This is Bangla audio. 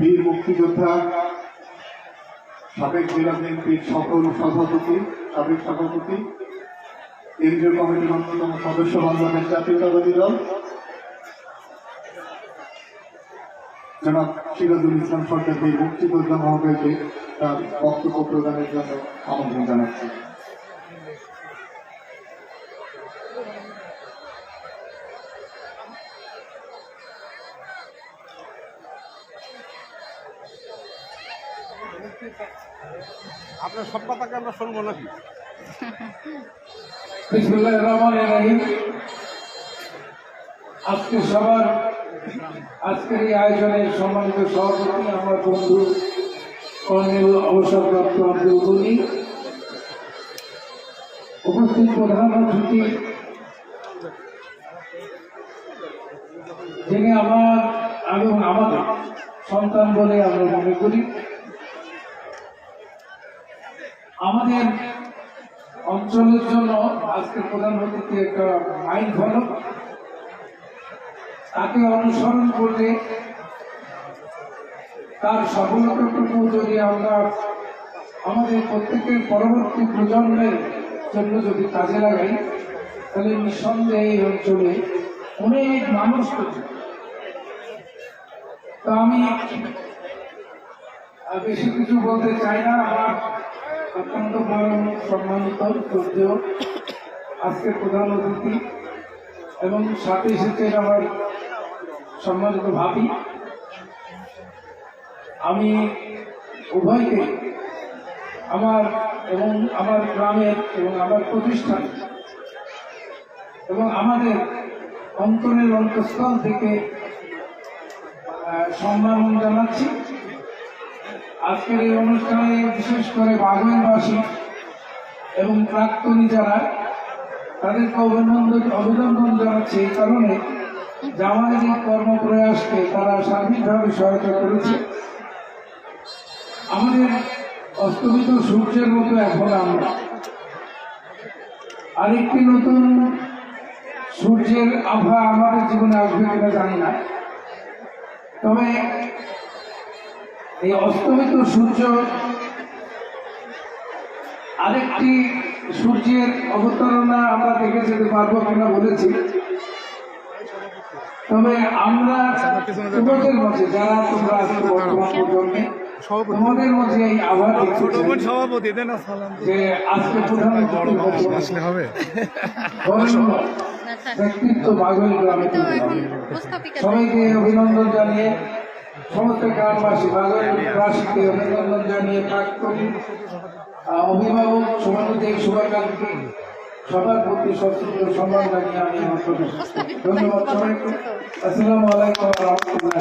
বীর মুক্তিযোদ্ধা, সাবেক জেলা বিএনপির সকল সভাপতি, সাবেক সভাপতি, কেন্দ্রীয় কমিটির অন্যতম সদস্য বাংলাদেশ জাতীয়তাবাদী দল, জনাব সিরাজুল ইসলাম সরকারকে মুক্তিযোদ্ধা মহোদয়কে তার বক্তব্য প্রদানের জন্য আমন্ত্রণ জানাচ্ছি। আপনার সব কথাকে আমরা শুনব নাকি? আজকে সবার, আজকের এই আয়োজনের সম্মানিত সভাপতি, আমার বন্ধু অবসরপ্রাপ্ত গনি। উপস্থিত প্রধান অতিথি, যিনি আমার এবং আমাদের সন্তান বলে আমরা মনে করি। আমাদের অঞ্চলের জন্য আজকে প্রধানমন্ত্রীকে একটা আইন ফলক তাকে অনুসরণ করলে তার সফলতাটুকু যদি আমরা আমাদের প্রত্যেকের পরবর্তী প্রজন্মের জন্য যদি কাজে লাগাই, তাহলে নিঃসন্দেহে এই অঞ্চলে অনেক মানুষ। তো আমি বেশি কিছু বলতে চাই না, আমার অত্যন্ত পরম সম্মানিত, শ্রদ্ধেয় আজকের প্রধান অতিথি এবং সাথে এসেছেন আমার সম্মানিত ভাবি। আমি উভয়কে আমার এবং আমার গ্রামের এবং আমার প্রতিষ্ঠান এবং আমাদের অন্তরের অন্তঃস্থল থেকে সম্মান জানাচ্ছি। আজকের এই অনুষ্ঠানে বিশেষ করে বাগনবাসী এবং প্রাক্তনী যারা তাদেরকে অভিনন্দন অভিনন্দন জানাচ্ছে এই কারণে এই কর্মপ্রয়াসকে তারা সার্বিকভাবে সহায়তা করেছে। আমাদের অস্তমিত সূর্যের মতো এখন আমরা। আরেকটি নতুন সূর্যের আভা আমাদের জীবনে আসবে কিনা জানি না। তবে এই অস্তমিত সূর্য আরেকটি সূর্যের অবতারণা আমরা দেখে যেতে পারব কিনা বলেছি। তবে আমরা তোমাদের মধ্যে যারা তোমরা আজকে বর্তমান তোমাদের মধ্যে এই আবার সভাপতি যে আজকে প্রধানমন্ত্রী আসলে হবে। ব্যক্তিত্ব বাগল গ্রামে সবাইকে অভিনন্দন জানিয়ে সমস্ত গ্রামবাসী বাগলবাসীকে অভিনন্দন জানিয়ে প্রাক্তন অভিভাবক সমানুদ্দিন শুভাকাঙ্ক্ষী, সবার প্রতি সশ্রদ্ধ সম্মান জানিয়ে আমি আমার। ধন্যবাদ সবাইকে। আসসালামু আলাইকুম রহমতুল্লাহ